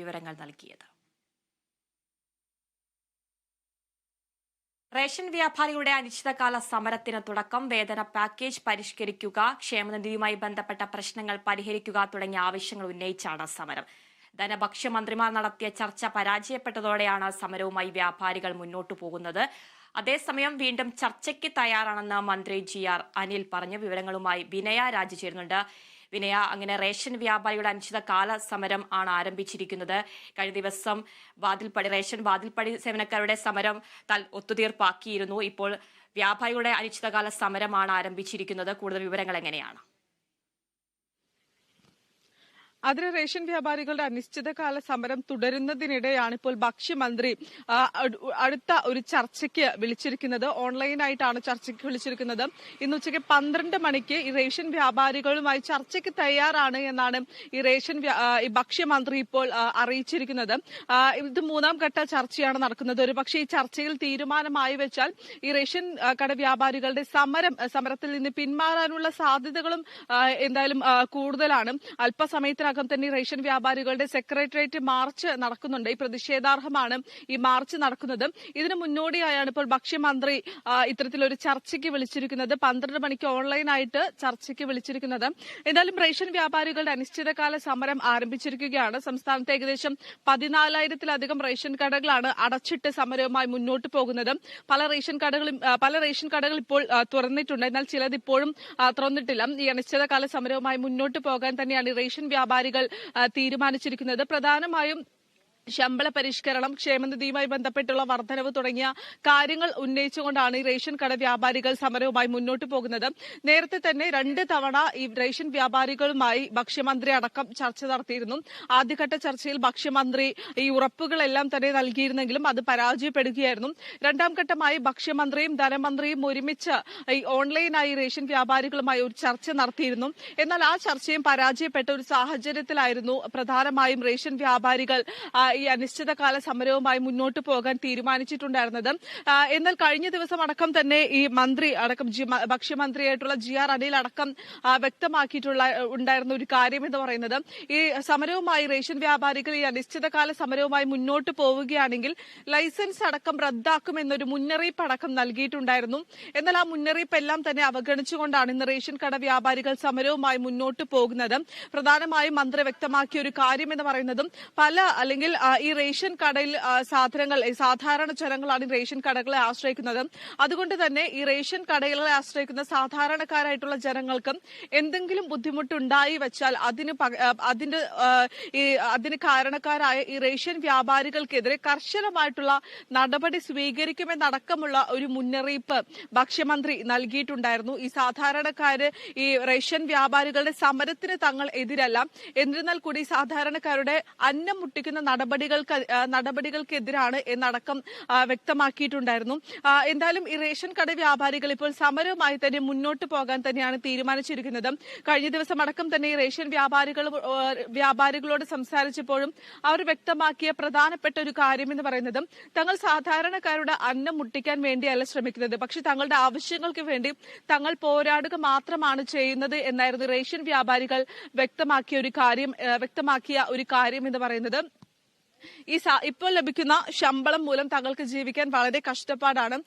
വിവരങ്ങൾ നൽകിയത്. റേഷൻ വ്യാപാരികളുടെ അനിശ്ചിതകാല സമരത്തിന് തുടക്കം വേതന പാക്കേജ് പരിഷ്കരിക്കുക ക്ഷേമനിധിയുമായി ബന്ധപ്പെട്ട പ്രശ്നങ്ങൾ പരിഹരിക്കുക തുടങ്ങിയ ആവശ്യങ്ങൾ ഉന്നയിച്ചാണ് സമരം. ധനഭക്ഷ്യമന്ത്രിമാർ നടത്തിയ ചർച്ച പരാജയപ്പെട്ടതോടെയാണ് സമരവുമായി വ്യാപാരികൾ മുന്നോട്ടു പോകുന്നത്. അതേസമയം വീണ്ടും ചർച്ചയ്ക്ക് തയ്യാറാണെന്ന് മന്ത്രി ജി ആർ അനിൽ പറഞ്ഞു. വിവരങ്ങളുമായി വിനയ രാജു ചേരുന്നുണ്ട്. വിനയ അങ്ങനെ റേഷൻ വ്യാപാരികളുടെ അനിശ്ചിതകാല സമരം ആണ് ആരംഭിച്ചിരിക്കുന്നത്. കഴിഞ്ഞ ദിവസം വാതിൽപ്പടി റേഷൻ വാതിൽപ്പടി സേവനക്കാരുടെ സമരം തൽ ഒത്തുതീർപ്പാക്കിയിരുന്നു. ഇപ്പോൾ വ്യാപാരികളുടെ അനിശ്ചിതകാല സമരമാണ് ആരംഭിച്ചിരിക്കുന്നത്. കൂടുതൽ വിവരങ്ങൾ എങ്ങനെയാണ്? അതിന് റേഷൻ വ്യാപാരികളുടെ അനിശ്ചിതകാല സമരം തുടരുന്നതിനിടെയാണ് ഇപ്പോൾ ഭക്ഷ്യമന്ത്രി അടുത്ത ഒരു ചർച്ചയ്ക്ക് വിളിച്ചിരിക്കുന്നത്. ഓൺലൈനായിട്ടാണ് ചർച്ചയ്ക്ക് വിളിച്ചിരിക്കുന്നത്. ഇന്ന് ഉച്ചയ്ക്ക് പന്ത്രണ്ട് മണിക്ക് ഈ റേഷൻ വ്യാപാരികളുമായി ചർച്ചയ്ക്ക് തയ്യാറാണ് എന്നാണ് ഈ റേഷൻ ഈ ഭക്ഷ്യമന്ത്രി ഇപ്പോൾ അറിയിച്ചിരിക്കുന്നത്. ഇത് മൂന്നാം ഘട്ട ചർച്ചയാണ് നടക്കുന്നത്. ഒരു പക്ഷേ ഈ ചർച്ചയിൽ തീരുമാനമായി വെച്ചാൽ ഈ റേഷൻ കട വ്യാപാരികളുടെ സമരം സമരത്തിൽ നിന്ന് പിന്മാറാനുള്ള സാധ്യതകളും എന്തായാലും കൂടുതലാണ്. കൂടുതലാണ് അല്പസമയത്തിനകം തന്നെ റേഷൻ വ്യാപാരികളുടെ സെക്രട്ടേറിയറ്റ് മാർച്ച് നടക്കുന്നുണ്ട്. ഈ പ്രതിഷേധാർഹമാണ് ഈ മാർച്ച് നടക്കുന്നത്. ഇതിന് മുന്നോടിയായാണ് ഇപ്പോൾ ഭക്ഷ്യമന്ത്രി ഇത്തരത്തിലൊരു ചർച്ചയ്ക്ക് വിളിച്ചിരിക്കുന്നത്. പന്ത്രണ്ട് മണിക്ക് ഓൺലൈനായിട്ട് ചർച്ചയ്ക്ക് വിളിച്ചിരിക്കുന്നത്. എന്തായാലും റേഷൻ വ്യാപാരികളുടെ അനിശ്ചിതകാല സമരം ആരംഭിച്ചിരിക്കുകയാണ്. സംസ്ഥാനത്ത് ഏകദേശം പതിനാലായിരത്തിലധികം റേഷൻ കടകളാണ് അടച്ചിട്ട് സമരവുമായി മുന്നോട്ട് പോകുന്നത്. പല റേഷൻ കടകളും പല റേഷൻ കടകൾ ഇപ്പോൾ തുറന്നിട്ടുണ്ട്. എന്നാൽ ചിലത് ഇപ്പോഴും തുറന്നിട്ടില്ല. ഈ അനിശ്ചിതകാല സമരവുമായി മുന്നോട്ട് പോകാൻ തന്നെയാണ് റേഷൻ വ്യാപാരികൾ ആ, തീരുമാനിച്ചിരിക്കുന്നത്. പ്രധാനമായും ശമ്പള പരിഷ്കരണം ക്ഷേമനിധിയുമായി ബന്ധപ്പെട്ടുള്ള വർധനവ് തുടങ്ങിയ കാര്യങ്ങൾ ഉന്നയിച്ചുകൊണ്ടാണ് ഈ റേഷൻ കട വ്യാപാരികൾ സമരവുമായി മുന്നോട്ട് പോകുന്നത്. നേരത്തെ തന്നെ രണ്ട് തവണ ഈ റേഷൻ വ്യാപാരികളുമായി ഭക്ഷ്യമന്ത്രി അടക്കം ചർച്ച നടത്തിയിരുന്നു. ആദ്യഘട്ട ചർച്ചയിൽ ഭക്ഷ്യമന്ത്രി ഈ ഉറപ്പുകളെല്ലാം തന്നെ നൽകിയിരുന്നെങ്കിലും അത് പരാജയപ്പെടുകയായിരുന്നു. രണ്ടാം ഘട്ടമായി ഭക്ഷ്യമന്ത്രിയും ധനമന്ത്രിയും ഒരുമിച്ച് ഈ ഓൺലൈനായി റേഷൻ വ്യാപാരികളുമായി ഒരു ചർച്ച നടത്തിയിരുന്നു. എന്നാൽ ആ ചർച്ചയും പരാജയപ്പെട്ട ഒരു സാഹചര്യത്തിലായിരുന്നു പ്രധാനമായും റേഷൻ വ്യാപാരികൾ ഈ അനിശ്ചിതകാല സമരവുമായി മുന്നോട്ട് പോകാൻ തീരുമാനിച്ചിട്ടുണ്ടായിരുന്നത്. എന്നാൽ കഴിഞ്ഞ ദിവസം അടക്കം തന്നെ ഈ മന്ത്രി അടക്കം ഭക്ഷ്യമന്ത്രിയായിട്ടുള്ള ജി ആർ അനിൽ അടക്കം വ്യക്തമാക്കിയിട്ടുള്ള ഉണ്ടായിരുന്ന ഒരു കാര്യം എന്ന് പറയുന്നത് ഈ സമരവുമായി റേഷൻ വ്യാപാരികൾ ഈ അനിശ്ചിതകാല സമരവുമായി മുന്നോട്ട് പോവുകയാണെങ്കിൽ ലൈസൻസ് അടക്കം റദ്ദാക്കുമെന്നൊരു മുന്നറിയിപ്പ് അടക്കം നൽകിയിട്ടുണ്ടായിരുന്നു. എന്നാൽ ആ മുന്നറിയിപ്പ് എല്ലാം തന്നെ അവഗണിച്ചുകൊണ്ടാണ് ഇന്ന് റേഷൻ കട വ്യാപാരികൾ സമരവുമായി മുന്നോട്ട് പോകുന്നത്. പ്രധാനമായും മന്ത്രി വ്യക്തമാക്കിയ ഒരു കാര്യം എന്ന് പറയുന്നതും പല അല്ലെങ്കിൽ ഈ റേഷൻ കടയിൽ സാധനങ്ങൾ സാധാരണ ജനങ്ങളാണ് ഈ റേഷൻ കടകളെ ആശ്രയിക്കുന്നത്. അതുകൊണ്ട് തന്നെ ഈ റേഷൻ കടകളെ ആശ്രയിക്കുന്ന സാധാരണക്കാരായിട്ടുള്ള ജനങ്ങൾക്കും എന്തെങ്കിലും ബുദ്ധിമുട്ടുണ്ടായി വെച്ചാൽ അതിന് അതിന്റെ ഈ അതിന് കാരണക്കാരായ ഈ റേഷൻ വ്യാപാരികൾക്കെതിരെ കർശനമായിട്ടുള്ള നടപടി സ്വീകരിക്കുമെന്നടക്കമുള്ള ഒരു മുന്നറിയിപ്പ് ഭക്ഷ്യമന്ത്രി നൽകിയിട്ടുണ്ടായിരുന്നു. ഈ സാധാരണക്കാര് ഈ റേഷൻ വ്യാപാരികളുടെ സമരത്തിന് തങ്ങൾ എതിരല്ല. എന്നിരുന്നാൽ കൂടി സാധാരണക്കാരുടെ അന്നം മുട്ടിക്കുന്ന നടപടികൾക്ക് നടപടികൾക്കെതിരാണ് എന്നടക്കം വ്യക്തമാക്കിയിട്ടുണ്ടായിരുന്നു. എന്തായാലും ഈ റേഷൻ കട വ്യാപാരികൾ ഇപ്പോൾ സമരവുമായി തന്നെ മുന്നോട്ട് പോകാൻ തന്നെയാണ് തീരുമാനിച്ചിരിക്കുന്നത്. കഴിഞ്ഞ ദിവസം അടക്കം തന്നെ ഈ റേഷൻ വ്യാപാരികൾ വ്യാപാരികളോട് സംസാരിച്ചപ്പോഴും അവർ വ്യക്തമാക്കിയ പ്രധാനപ്പെട്ട ഒരു കാര്യം എന്ന് പറയുന്നത് തങ്ങൾ സാധാരണക്കാരുടെ അന്നം മുട്ടിക്കാൻ വേണ്ടിയല്ല ശ്രമിക്കുന്നത്. പക്ഷെ തങ്ങളുടെ ആവശ്യങ്ങൾക്ക് വേണ്ടി തങ്ങൾ പോരാടുക മാത്രമാണ് ചെയ്യുന്നത് എന്നായിരുന്നു റേഷൻ വ്യാപാരികൾ വ്യക്തമാക്കിയ ഒരു കാര്യം വ്യക്തമാക്കിയ ഒരു കാര്യം എന്ന് പറയുന്നത്. ഈ ഇപ്പോൾ ലഭിക്കുന്ന ശമ്പളം മൂലം തങ്ങൾക്ക് ജീവിക്കാൻ വളരെ കഷ്ടപ്പാടാണ്.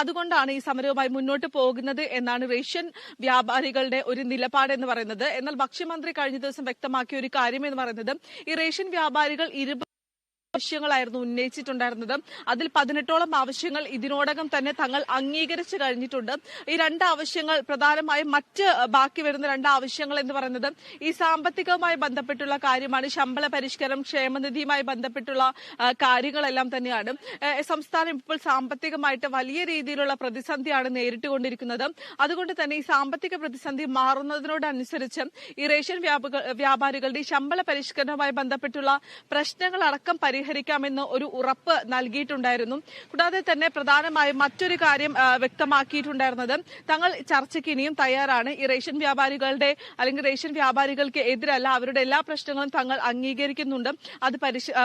അതുകൊണ്ടാണ് ഈ സമരവുമായി മുന്നോട്ട് പോകുന്നത് എന്നാണ് റേഷൻ വ്യാപാരികളുടെ ഒരു നിലപാട് എന്ന് പറയുന്നത്. എന്നാൽ ഭക്ഷ്യമന്ത്രി കഴിഞ്ഞ ദിവസം വ്യക്തമാക്കിയ ഒരു കാര്യം എന്ന് പറയുന്നത് ഈ റേഷൻ വ്യാപാരികൾ ഇരുപത് ആവശ്യങ്ങളായിരുന്നു ഉന്നയിച്ചിട്ടുണ്ടായിരുന്നത്. അതിൽ പതിനെട്ടോളം ആവശ്യങ്ങൾ ഇതിനോടകം തന്നെ തങ്ങൾ അംഗീകരിച്ചു കഴിഞ്ഞിട്ടുണ്ട്. ഈ രണ്ട് ആവശ്യങ്ങൾ പ്രധാനമായും മറ്റ് ബാക്കി വരുന്ന രണ്ട് ആവശ്യങ്ങൾ എന്ന് പറയുന്നത് ഈ സാമ്പത്തികവുമായി ബന്ധപ്പെട്ടുള്ള കാര്യമാണ്. ശമ്പള പരിഷ്കരണം ക്ഷേമനിധിയുമായി ബന്ധപ്പെട്ടുള്ള കാര്യങ്ങളെല്ലാം തന്നെയാണ്. സംസ്ഥാനം ഇപ്പോൾ സാമ്പത്തികമായിട്ട് വലിയ രീതിയിലുള്ള പ്രതിസന്ധിയാണ് നേരിട്ടുകൊണ്ടിരിക്കുന്നത്. അതുകൊണ്ട് തന്നെ ഈ സാമ്പത്തിക പ്രതിസന്ധി മാറുന്നതിനോടനുസരിച്ച് ഈ റേഷൻ വ്യാപാരികളുടെ ശമ്പള പരിഷ്കരണവുമായി ബന്ധപ്പെട്ടുള്ള പ്രശ്നങ്ങളടക്കം പരിഹരിക്കും പരിഹരിക്കാമെന്ന് ഒരു ഉറപ്പ് നൽകിയിട്ടുണ്ടായിരുന്നു. കൂടാതെ തന്നെ പ്രധാനമായും മറ്റൊരു കാര്യം വ്യക്തമാക്കിയിട്ടുണ്ടായിരുന്നത് തങ്ങൾ ചർച്ചയ്ക്ക് ഇനിയും തയ്യാറാണ്. ഈ റേഷൻ വ്യാപാരികളുടെ അല്ലെങ്കിൽ റേഷൻ വ്യാപാരികൾക്ക് എതിരല്ല അവരുടെ എല്ലാ പ്രശ്നങ്ങളും തങ്ങൾ അംഗീകരിക്കുന്നുണ്ട്. അത്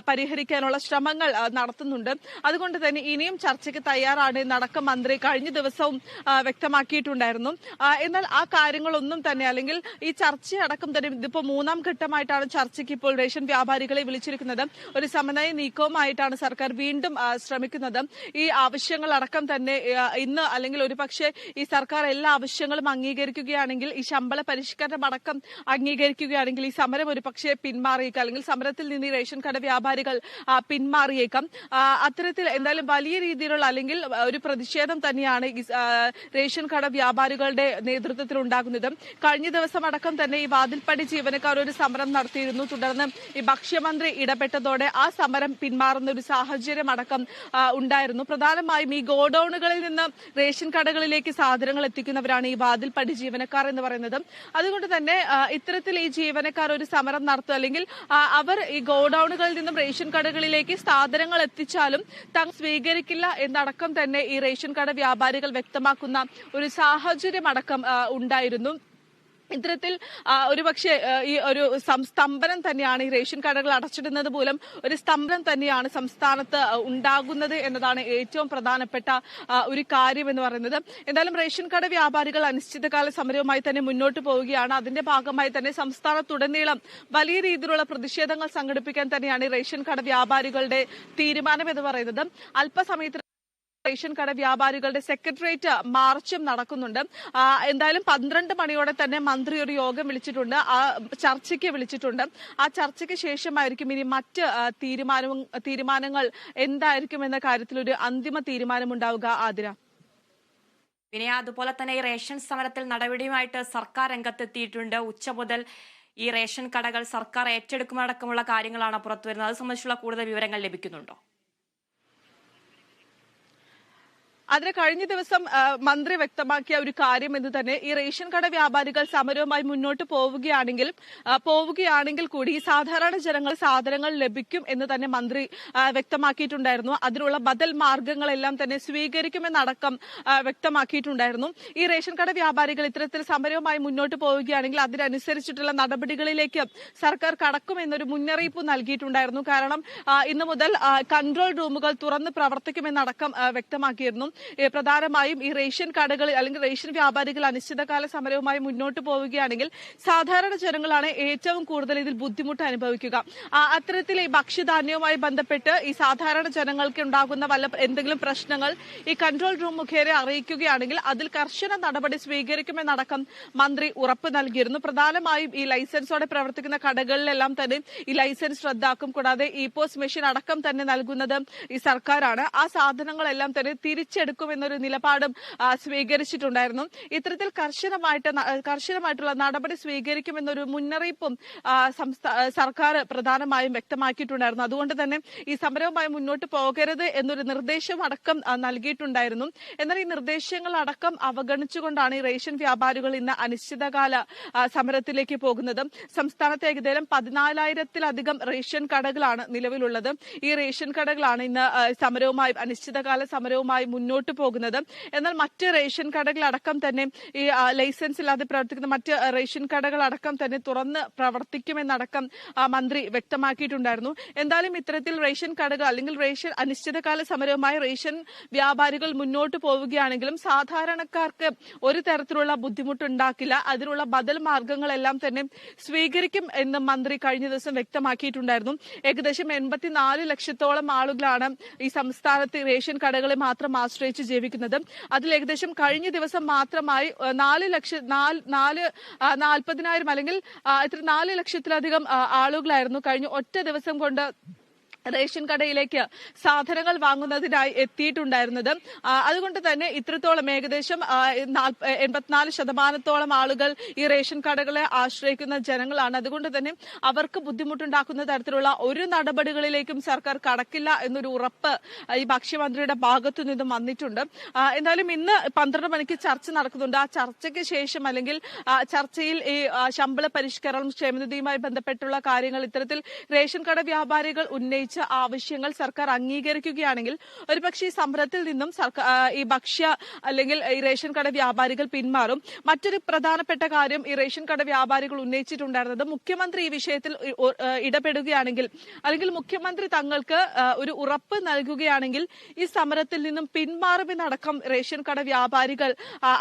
പരിഹരിക്കാനുള്ള ശ്രമങ്ങൾ നടത്തുന്നുണ്ട്. അതുകൊണ്ട് തന്നെ ഇനിയും ചർച്ചയ്ക്ക് തയ്യാറാണ് നടക്കം മന്ത്രി കഴിഞ്ഞ ദിവസവും വ്യക്തമാക്കിയിട്ടുണ്ടായിരുന്നു. എന്നാൽ ആ കാര്യങ്ങളൊന്നും തന്നെ അല്ലെങ്കിൽ ഈ ചർച്ചയടക്കം തന്നെ ഇതിപ്പോ മൂന്നാം ഘട്ടമായിട്ടാണ് ചർച്ചയ്ക്ക് ഇപ്പോൾ റേഷൻ വ്യാപാരികളെ വിളിച്ചിരിക്കുന്നത്. ഒരു സമന്വയ നീക്കവുമായിട്ടാണ് സർക്കാർ വീണ്ടും ശ്രമിക്കുന്നത്. ഈ ആവശ്യങ്ങളടക്കം തന്നെ ഇന്ന് അല്ലെങ്കിൽ ഒരുപക്ഷെ ഈ സർക്കാർ എല്ലാ ആവശ്യങ്ങളും അംഗീകരിക്കുകയാണെങ്കിൽ ഈ ശമ്പള പരിഷ്കരണം അടക്കം അംഗീകരിക്കുകയാണെങ്കിൽ ഈ സമരം ഒരുപക്ഷെ പിന്മാറിയേക്കാം. അല്ലെങ്കിൽ സമരത്തിൽ നിന്ന് റേഷൻ കട വ്യാപാരികൾ പിന്മാറിയേക്കാം. അത്തരത്തിൽ എന്തായാലും വലിയ രീതിയിലുള്ള അല്ലെങ്കിൽ ഒരു പ്രതിഷേധം തന്നെയാണ് റേഷൻ കട വ്യാപാരികളുടെ നേതൃത്വത്തിൽ ഉണ്ടാകുന്നത്. കഴിഞ്ഞ ദിവസം അടക്കം തന്നെ ഈ വാതിൽപ്പടി ജീവനക്കാർ ഒരു സമരം നടത്തിയിരുന്നു. തുടർന്ന് ഈ ഭക്ഷ്യമന്ത്രി ഇടപെട്ടതോടെ ആ സമരം പിന്മാറുന്ന ഒരു സാഹചര്യം അടക്കം ഉണ്ടായിരുന്നു. പ്രധാനമായും ഈ ഗോഡൌണുകളിൽ നിന്ന് റേഷൻ കടകളിലേക്ക് സാധനങ്ങൾ എത്തിക്കുന്നവരാണ് ഈ വാതിൽപ്പടി ജീവനക്കാർ എന്ന് പറയുന്നത്. അതുകൊണ്ട് തന്നെ ഇത്തരത്തിൽ ഈ ജീവനക്കാർ ഒരു സമരം നടത്തുക അല്ലെങ്കിൽ അവർ ഈ ഗോഡൌണുകളിൽ നിന്നും റേഷൻ കടകളിലേക്ക് സാധനങ്ങൾ എത്തിച്ചാലും തങ്ങൾ സ്വീകരിക്കില്ല എന്നടക്കം തന്നെ ഈ റേഷൻ കട വ്യാപാരികൾ വ്യക്തമാക്കുന്ന ഒരു സാഹചര്യം അടക്കം ഉണ്ടായിരുന്നു. ഇത്തരത്തിൽ ഒരു ഒരുപക്ഷെ ഈ ഒരു സ്തംഭനം തന്നെയാണ് ഈ റേഷൻ കടകൾ അടച്ചിടുന്നത് മൂലം ഒരു സ്തംഭനം തന്നെയാണ് സംസ്ഥാനത്ത് ഉണ്ടാകുന്നത് എന്നതാണ് ഏറ്റവും പ്രധാനപ്പെട്ട ഒരു കാര്യം എന്ന് പറയുന്നത്. എന്തായാലും റേഷൻ കട വ്യാപാരികൾ അനിശ്ചിതകാല സമരവുമായി തന്നെ മുന്നോട്ട് പോവുകയാണ്. അതിന്റെ ഭാഗമായി തന്നെ സംസ്ഥാനത്തുടനീളം വലിയ രീതിയിലുള്ള പ്രതിഷേധങ്ങൾ സംഘടിപ്പിക്കാൻ തന്നെയാണ് ഈ റേഷൻ കട വ്യാപാരികളുടെ തീരുമാനം എന്ന് പറയുന്നത്. അല്പസമയത്തിന് റേഷൻ കട വ്യാപാരികളുടെ സെക്രട്ടേറിയറ്റ് മാർച്ചും നടക്കുന്നുണ്ട്. എന്തായാലും പന്ത്രണ്ട് മണിയോടെ തന്നെ മന്ത്രി ഒരു യോഗം വിളിച്ചിട്ടുണ്ട്. ആ ചർച്ചയ്ക്ക് വിളിച്ചിട്ടുണ്ട്. ആ ചർച്ചയ്ക്ക് ശേഷമായിരിക്കും ഇനി മറ്റ് തീരുമാനവും തീരുമാനങ്ങൾ എന്തായിരിക്കും എന്ന കാര്യത്തിൽ ഒരു അന്തിമ തീരുമാനം ഉണ്ടാവുക ആതിര. പിന്നെ അതുപോലെ തന്നെ ഈ റേഷൻ സമരത്തിൽ നടപടിയുമായിട്ട് സർക്കാർ രംഗത്തെത്തിയിട്ടുണ്ട്. ഉച്ച മുതൽ ഈ റേഷൻ കടകൾ സർക്കാർ ഏറ്റെടുക്കുമടക്കമുള്ള കാര്യങ്ങളാണ് പുറത്തുവരുന്നത്. അത് സംബന്ധിച്ചുള്ള കൂടുതൽ വിവരങ്ങൾ ലഭിക്കുന്നുണ്ടോ? അതിന് കഴിഞ്ഞ ദിവസം മന്ത്രി വ്യക്തമാക്കിയ ഒരു കാര്യം എന്ന് തന്നെ ഈ റേഷൻ കട വ്യാപാരികൾ സമരവുമായി മുന്നോട്ട് പോവുകയാണെങ്കിൽ പോവുകയാണെങ്കിൽ കൂടി സാധാരണ ജനങ്ങൾ സാധനങ്ങൾ ലഭിക്കും എന്ന് തന്നെ മന്ത്രി വ്യക്തമാക്കിയിട്ടുണ്ടായിരുന്നു. അതിനുള്ള ബദൽ മാർഗങ്ങളെല്ലാം തന്നെ സ്വീകരിക്കുമെന്നടക്കം വ്യക്തമാക്കിയിട്ടുണ്ടായിരുന്നു. ഈ റേഷൻ കട വ്യാപാരികൾ ഇത്തരത്തിൽ സമരവുമായി മുന്നോട്ട് പോവുകയാണെങ്കിൽ അതിനനുസരിച്ചിട്ടുള്ള നടപടികളിലേക്ക് സർക്കാർ കടക്കുമെന്നൊരു മുന്നറിയിപ്പ് നൽകിയിട്ടുണ്ടായിരുന്നു. കാരണം ഇന്നു മുതൽ കൺട്രോൾ റൂമുകൾ തുറന്ന് പ്രവർത്തിക്കുമെന്നടക്കം വ്യക്തമാക്കിയിരുന്നു. പ്രധാനമായും ഈ റേഷൻ കടകളിൽ അല്ലെങ്കിൽ റേഷൻ വ്യാപാരികൾ അനിശ്ചിതകാല സമരവുമായി മുന്നോട്ട് പോവുകയാണെങ്കിൽ സാധാരണ ജനങ്ങളാണ് ഏറ്റവും കൂടുതൽ ഇതിൽ ബുദ്ധിമുട്ട് അനുഭവിക്കുക. അത്തരത്തിൽ ഈ ഭക്ഷ്യധാന്യവുമായി ബന്ധപ്പെട്ട് ഈ സാധാരണ ജനങ്ങൾക്ക് ഉണ്ടാകുന്ന വല്ല എന്തെങ്കിലും പ്രശ്നങ്ങൾ ഈ കൺട്രോൾ റൂം മുഖേന അറിയിക്കുകയാണെങ്കിൽ അതിൽ കർശന നടപടി സ്വീകരിക്കുമെന്നടക്കം മന്ത്രി ഉറപ്പ് നൽകിയിരുന്നു. പ്രധാനമായും ഈ ലൈസൻസോടെ പ്രവർത്തിക്കുന്ന കടകളിലെല്ലാം തന്നെ ഈ ലൈസൻസ് റദ്ദാക്കും. കൂടാതെ ഇ പോസ്റ്റ് മെഷീൻ അടക്കം തന്നെ നൽകുന്നത് ഈ സർക്കാരാണ്. ആ സാധനങ്ങളെല്ലാം തന്നെ തിരിച്ചെടുക്കുമെന്നൊരു നിലപാടും സ്വീകരിച്ചിട്ടുണ്ടായിരുന്നു. ഇത്തരത്തിൽ കർശനമായിട്ട് കർശനമായിട്ടുള്ള നടപടി സ്വീകരിക്കുമെന്നൊരു മുന്നറിയിപ്പും സർക്കാർ പ്രധാനമായും വ്യക്തമാക്കിയിട്ടുണ്ടായിരുന്നു. അതുകൊണ്ട് തന്നെ ഈ സമരവുമായി മുന്നോട്ട് പോകരുത് എന്നൊരു നിർദ്ദേശം അടക്കം നൽകിയിട്ടുണ്ടായിരുന്നു. എന്നാൽ ഈ നിർദ്ദേശങ്ങൾ അടക്കം അവഗണിച്ചുകൊണ്ടാണ് ഈ റേഷൻ വ്യാപാരികൾ ഇന്ന് അനിശ്ചിതകാല സമരത്തിലേക്ക് പോകുന്നത്. സംസ്ഥാനത്ത് ഏകദേശം പതിനാലായിരത്തിലധികം റേഷൻ കടകളാണ് നിലവിലുള്ളത്. ഈ റേഷൻ കടകളാണ് ഇന്ന് സമരവുമായി അനിശ്ചിതകാല സമരവുമായി മുന്നോട്ട് പോകുന്നത്. എന്നാൽ മറ്റ് റേഷൻ കടകളടക്കം തന്നെ ഈ ലൈസൻസ് ഇല്ലാതെ പ്രവർത്തിക്കുന്ന മറ്റ് റേഷൻ കടകളടക്കം തന്നെ തുറന്ന് പ്രവർത്തിക്കുമെന്നടക്കം മന്ത്രി വ്യക്തമാക്കിയിട്ടുണ്ടായിരുന്നു. എന്തായാലും ഇത്തരത്തിൽ റേഷൻ കടകൾ അല്ലെങ്കിൽ റേഷൻ അനിശ്ചിതകാല സമരവുമായി റേഷൻ വ്യാപാരികൾ മുന്നോട്ട് പോവുകയാണെങ്കിലും സാധാരണക്കാർക്ക് ഒരു തരത്തിലുള്ള ബുദ്ധിമുട്ടുണ്ടാക്കില്ല. അതിനുള്ള ബദൽ മാർഗങ്ങളെല്ലാം തന്നെ സ്വീകരിക്കും എന്ന് മന്ത്രി കഴിഞ്ഞ ദിവസം വ്യക്തമാക്കിയിട്ടുണ്ടായിരുന്നു. ഏകദേശം എൺപത്തിനാല് ലക്ഷത്തോളം ആളുകളാണ് ഈ സംസ്ഥാനത്ത് റേഷൻ കടകളെ മാത്രം ആശ്രയിച്ച് ജീവിക്കുന്നത് അതിൽ ഏകദേശം കഴിഞ്ഞ ദിവസം മാത്രമായി നാല് ലക്ഷം നാല് നാൽപ്പതിനായിരം അല്ലെങ്കിൽ ഇത്ര നാല് ലക്ഷത്തിലധികം ആളുകളായിരുന്നു കഴിഞ്ഞ ഒറ്റ ദിവസം കൊണ്ട് റേഷൻ കടയിലേക്ക് സാധനങ്ങൾ വാങ്ങുന്നതിനായി എത്തിയിട്ടുണ്ടായിരുന്നത്. അതുകൊണ്ട് തന്നെ ഇത്രത്തോളം ഏകദേശം എൺപത്തിനാല് ശതമാനത്തോളം ആളുകൾ ഈ റേഷൻ കടകളെ ആശ്രയിക്കുന്ന ജനങ്ങളാണ്. അതുകൊണ്ട് തന്നെ അവർക്ക് ബുദ്ധിമുട്ടുണ്ടാക്കുന്ന തരത്തിലുള്ള ഒരു നടപടികളിലേക്കും സർക്കാർ കടക്കില്ല എന്നൊരു ഉറപ്പ് ഈ ഭക്ഷ്യമന്ത്രിയുടെ ഭാഗത്തു നിന്നും വന്നിട്ടുണ്ട്. എന്തായാലും ഇന്ന് പന്ത്രണ്ട് മണിക്ക് ചർച്ച നടക്കുന്നുണ്ട്. ആ ചർച്ചയ്ക്ക് ശേഷം അല്ലെങ്കിൽ ചർച്ചയിൽ ഈ ശമ്പള പരിഷ്കരണം ക്ഷേമനിധിയുമായി ബന്ധപ്പെട്ടുള്ള കാര്യങ്ങൾ ഇത്തരത്തിൽ റേഷൻ കട വ്യാപാരികൾ ഉന്നയിച്ച ഉന്നയിച്ച ആവശ്യങ്ങൾ സർക്കാർ അംഗീകരിക്കുകയാണെങ്കിൽ ഒരുപക്ഷെ ഈ സമരത്തിൽ നിന്നും സർക്കാർ ഈ ഭക്ഷ്യ അല്ലെങ്കിൽ ഈ റേഷൻ കട വ്യാപാരികൾ പിന്മാറും. മറ്റൊരു പ്രധാനപ്പെട്ട കാര്യം ഈ റേഷൻ കട വ്യാപാരികൾ ഉന്നയിച്ചിട്ടുണ്ടായിരുന്നത് മുഖ്യമന്ത്രി ഈ വിഷയത്തിൽ ഇടപെടുകയാണെങ്കിൽ അല്ലെങ്കിൽ മുഖ്യമന്ത്രി തങ്ങൾക്ക് ഒരു ഉറപ്പ് നൽകുകയാണെങ്കിൽ ഈ സമരത്തിൽ നിന്നും പിന്മാറുമെന്നടക്കം റേഷൻ കട വ്യാപാരികൾ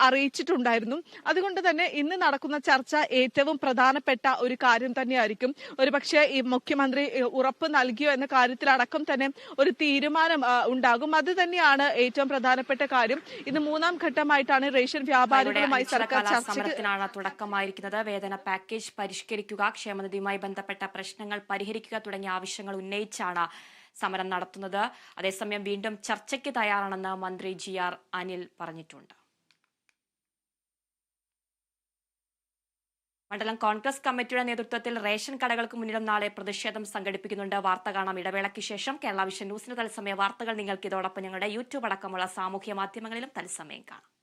അറിയിച്ചിട്ടുണ്ടായിരുന്നു. അതുകൊണ്ട് തന്നെ ഇന്ന് നടക്കുന്ന ചർച്ച ഏറ്റവും പ്രധാനപ്പെട്ട ഒരു കാര്യം തന്നെയായിരിക്കും. ഒരുപക്ഷെ ഈ മുഖ്യമന്ത്രി ഉറപ്പ് നൽകിയോ എന്ന കാര്യത്തിലടക്കം തന്നെ ഒരു തീരുമാനം ഉണ്ടാകും. അത് തന്നെയാണ് ഏറ്റവും പ്രധാനപ്പെട്ട കാര്യം. ഇന്ന് മൂന്നാം ഘട്ടമായിട്ടാണ് റേഷൻ വ്യാപാരികളുമായി സർക്കാർ സമരത്തിനാണ് തുടക്കമായിരിക്കുന്നത്. വേതന പാക്കേജ് പരിഷ്കരിക്കുക ക്ഷേമനിധിയുമായി ബന്ധപ്പെട്ട പ്രശ്നങ്ങൾ പരിഹരിക്കുക തുടങ്ങിയ ആവശ്യങ്ങൾ ഉന്നയിച്ചാണ് സമരം നടത്തുന്നത്. അതേസമയം വീണ്ടും ചർച്ചയ്ക്ക് തയ്യാറാണെന്ന് മന്ത്രി ജി ആർ അനിൽ പറഞ്ഞിട്ടുണ്ട്. മണ്ഡലം കോൺഗ്രസ് കമ്മിറ്റിയുടെ നേതൃത്വത്തിൽ റേഷൻ കടകൾക്ക് മുന്നിലും നാളെ പ്രതിഷേധം സംഘടിപ്പിക്കുന്നുണ്ട്. വാർത്ത കാണാം. ഇടവേളയ്ക്ക് ശേഷം കേരള വിഷൻ ന്യൂസിന് തത്സമയ വാർത്തകൾ നിങ്ങൾക്ക് ഇതോടൊപ്പം ഞങ്ങളുടെ യൂട്യൂബ് അടക്കമുള്ള സാമൂഹ്യ മാധ്യമങ്ങളിലും തത്സമയം കാണാം.